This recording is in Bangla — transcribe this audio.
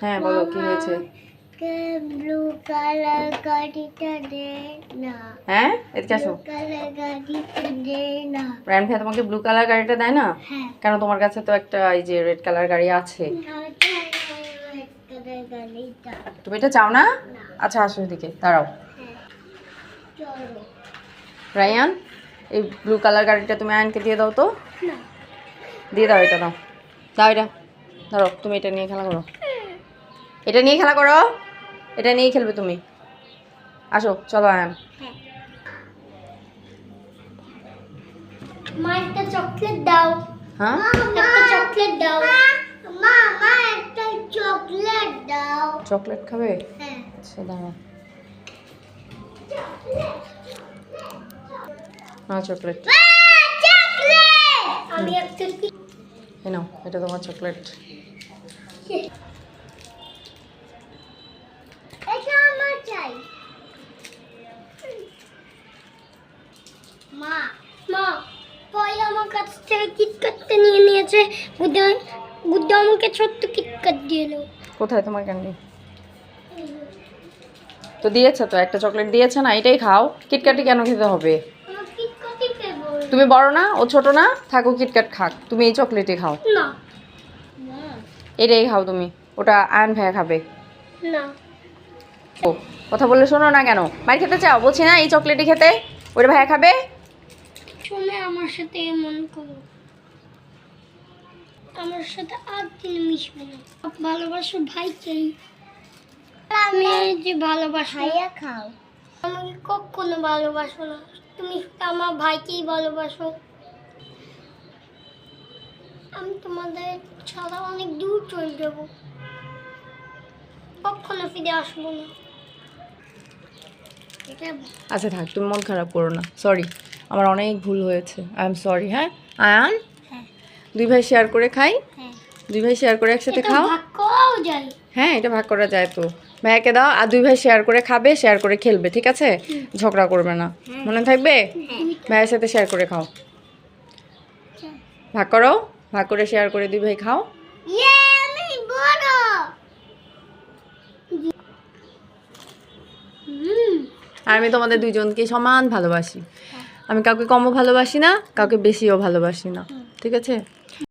হ্যাঁ বলো কি হয়েছে? ব্লু কালার গাড়িটা দে না। হ্যাঁ এদিকে আসো। কালার গাড়িটা দে না। রায়ন ভাই তোমাকে ব্লু কালার গাড়িটা দেয় না? হ্যাঁ। কেন তোমার কাছে তো একটা এই যে রেড কালার গাড়ি আছে? তুমি এটা চাও না? আচ্ছা আসো এদিকে দাঁড়াও। হ্যাঁ রায়ান এই ব্লু কালার গাড়িটা তুমি আয়নকে দিয়ে দাও তো। দিয়ে দাও এটা দাও। দাও এটা ধরো তুমি এটা নিয়ে খেলা করো। এটা নিয়ে খেলা করো। এটা নিয়েই খেলবে তুমি। আসো চলো আয়ান। হ্যাঁ মা একটা চকলেট দাও। হ্যাঁ? একটা চকলেট দাও। মা মা একটা চকলেট দাও। চকলেট খাবে? হ্যাঁ। আচ্ছা দাঁড়াও না চকলেট। চকলেট! আমি একটা নাও এটা তোমার চকলেট এটা আমার চাই মা মা পয় আমার কাছ থেকে কিটকাটটা নিয়ে নিয়েছে। আমাকে ছোট্ট কিটকাট দিয়ে কোথায় তোমার ক্যান্ডি তো দিয়েছে তো একটা চকলেট দিয়েছে না এটাই খাও। কিটকাটি কেন খেতে হবে? তুমি বড় না ও ছোট না থাকো কিটকাট খাক। তুমি এই চকলেটই খাও। না। এটাই খাও তুমি ওটা আয়ন ভাইয়া খাবে। না। ও কথা বলে শোনো না কেন? মার খেতে চাও? বলছি না এই চকলেটই খেতে? ওটা ভাইয়া খাবে? শুনে আমার সাথে এমন করো। আমার সাথে আর দিন মিশবে না। ভালোবাসো ভাইকেই আমি যে ভালোবাসো। খাও। আমাকে কখনো ভালোবাসো না। তুমি আমার ভাইকেই ভালোবাসো। আমি তোমাদের ছাড়া অনেক দূর চলে যাব। কখনো ফিরে আসব না। এটা আচ্ছা থাক তুমি মন খারাপ করো না। সরি আমার অনেক ভুল হয়েছে। আই এম সরি হ্যাঁ? আয়ান? হ্যাঁ। দুই ভাই শেয়ার করে খাই? হ্যাঁ। দুই ভাই শেয়ার করে একসাথে খাও? হ্যাঁ এটা ভাগ করা যায় তো। ভাইয়াকে দাও আর দুই ভাই শেয়ার করে খাবে শেয়ার করে খেলবে ঠিক আছে? ঝগড়া করবে না। মনে থাকবে? ভাইয়ের সাথে শেয়ার করে খাও। ভাগ করো। ভাগ করে শেয়ার করে দুই ভাই খাও। ইয়ে আমি আর আমি তোমাদের দুইজনকে সমান ভালোবাসি। আমি কাউকে কমও ভালোবাসি না কাউকে বেশিও ভালোবাসি না। ঠিক আছে?